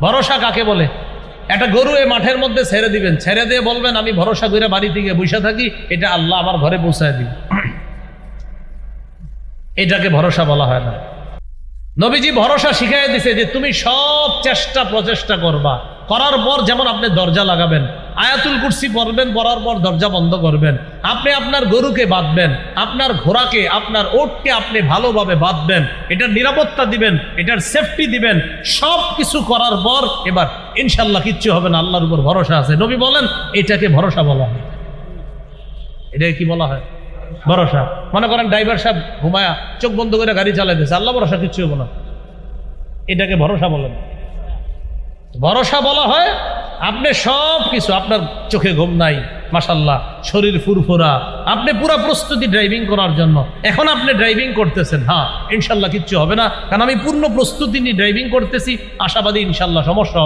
ভরসা কাকে বলে? একটা গরু এ মাঠের মধ্যে ছেড়ে দিবেন। ছেড়ে দিয়ে বলবেন, আমি ভরসা করে বাড়ি থেকে বসে থাকি, এটা আল্লাহ আমার ঘরে পৌঁছায় দিব। এটাকে ভরসা বলা হয় না। নবীজি ভরসা শিখাই দিছে যে, তুমি সব চেষ্টা প্রচেষ্টা করবা। করার পর যেমন আপনি দরজা লাগাবেন আয়াতুল কুরসি পড়বেন, পড়ার পর দরজা বন্ধ করবেন। আপনি আপনার গরুকে বাঁধবেন, আপনার ঘোড়াকে, আপনার ওটকে আপনি ভালোভাবে বাঁধবেন, এটার নিরাপত্তা দিবেন, এটার সেফটি দিবেন সব কিছু করার পর এবার ইনশাল্লাহ কিচ্ছু হবে না, আল্লাহর উপর ভরসা আছে। নবী বলেন, এটাকে ভরসা বলা হয়। এটাকে কি বলা হয়? ভরসা। মনে করেন ড্রাইভার সাহেব ঘুমায়া চোখ বন্ধ করে গাড়ি চালাইতেছে আল্লাহ ভরসা, কিচ্ছু হব না। এটাকে ভরসা বলেন। ভরসা বলা হয় আপনি সব কিছু, আপনার চোখে ঘুম নাই মাসাল্লাহ শরীর ফুরফুরা। আপনি পুরা প্রস্তুতি ড্রাইভিং করার জন্য। এখন আপনি ড্রাইভিং করতেছেন হ্যাঁ ইনশাল্লাহ কিচ্ছু হবে না। কারণ আমি পূর্ণ প্রস্তুতি নিয়ে ড্রাইভিং করতেছি, আশাবাদী ইনশাল্লাহ সমস্যা হবে।